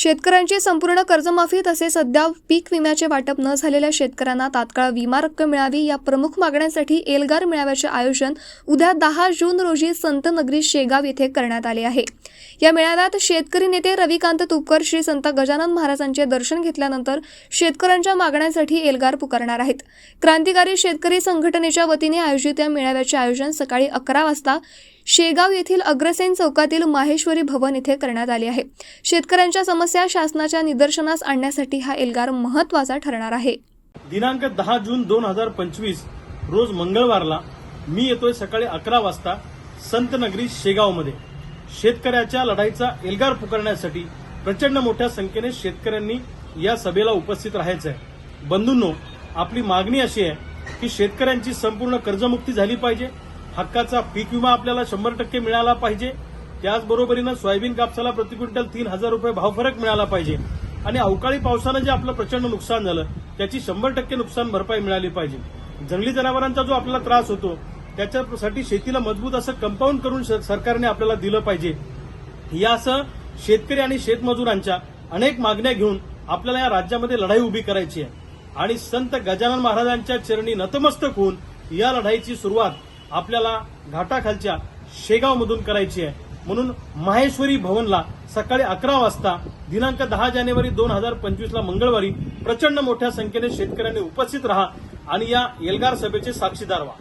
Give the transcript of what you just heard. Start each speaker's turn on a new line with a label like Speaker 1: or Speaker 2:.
Speaker 1: शेतकऱ्यांची संपूर्ण कर्जमाफी तसेच सध्या पीक विम्याचे वाटप न झालेल्या शेतकऱ्यांना तात्काळ विमा रक्कम मिळावी या प्रमुख मागण्यांसाठी एल्गार मेळाव्याचे आयोजन उद्या दहा जून रोजी संत नगरी शेगाव येथे करण्यात आले आहे. या मेळाव्यात शेतकरी नेते रविकांत तुपकर श्री संत गजानन महाराजांचे दर्शन घेतल्यानंतर शेतकऱ्यांच्या मागण्यांसाठी एल्गार पुकारणार आहेत. क्रांतिकारी शेतकरी संघटनेच्या वतीने आयोजित या मेळाव्याचे आयोजन सकाळी अकरा वाजता शेगाव येथील अग्रसेन चौकातील माहेश्वरी भवन येथे करण्यात आले आहे. शेतकऱ्यांच्या समस्या शासनाच्या निदर्शनास आणण्यासाठी हा एल्गार महत्त्वाचा ठरणार आहे.
Speaker 2: दिनांक दहा जून दोन हजार पंचवीस रोज मंगळवारला मी येतोय सकाळी अकरा वाजता संतनगरी शेगावमध्ये. शेतकऱ्याच्या लढाईचा एल्गार पुकारण्यासाठी प्रचंड मोठ्या संख्येने शेतकऱ्यांनी या सभेला उपस्थित राहायचं आहे बंधूंनो आपली मागणी अशी आहे की शेतकऱ्यांची संपूर्ण कर्जमुक्ती झाली पाहिजे हक्काचा पीक विमा आपल्याला शंभर टक्के मिळाला पाहिजे. त्याचबरोबरीनं सोयाबीन कापसाला प्रति क्विंटल तीन हजार रुपये भावफरक मिळाला पाहिजे. आणि अवकाळी पावसानं जे आपलं प्रचंड नुकसान झालं त्याची शंभर टक्के नुकसान भरपाई मिळाली पाहिजे. जंगली जनावरांचा जो आपल्याला त्रास होतो त्याच्यासाठी शेतीला मजबूत असं कंपाऊंड करून सरकारने आपल्याला दिलं पाहिजे. यासह शेतकरी आणि शेतमजुरांच्या अनेक मागण्या घेऊन आपल्याला या राज्यामध्ये लढाई उभी करायची आहे. आणि संत गजानन महाराजांच्या चरणी नतमस्तक होऊन या लढाईची सुरुवात आपल्याला घाटाखालच्या शेगावमधून करायची आहे. म्हणून माहेश्वरी भवनला सकाळी अकरा वाजता दिनांक दहा जानेवारी दोन हजार पंचवीसला मंगळवारी प्रचंड मोठ्या संख्येने शेतकऱ्यांनी उपस्थित राहा आणि या एल्गार सभेचे साक्षीदार व्हा.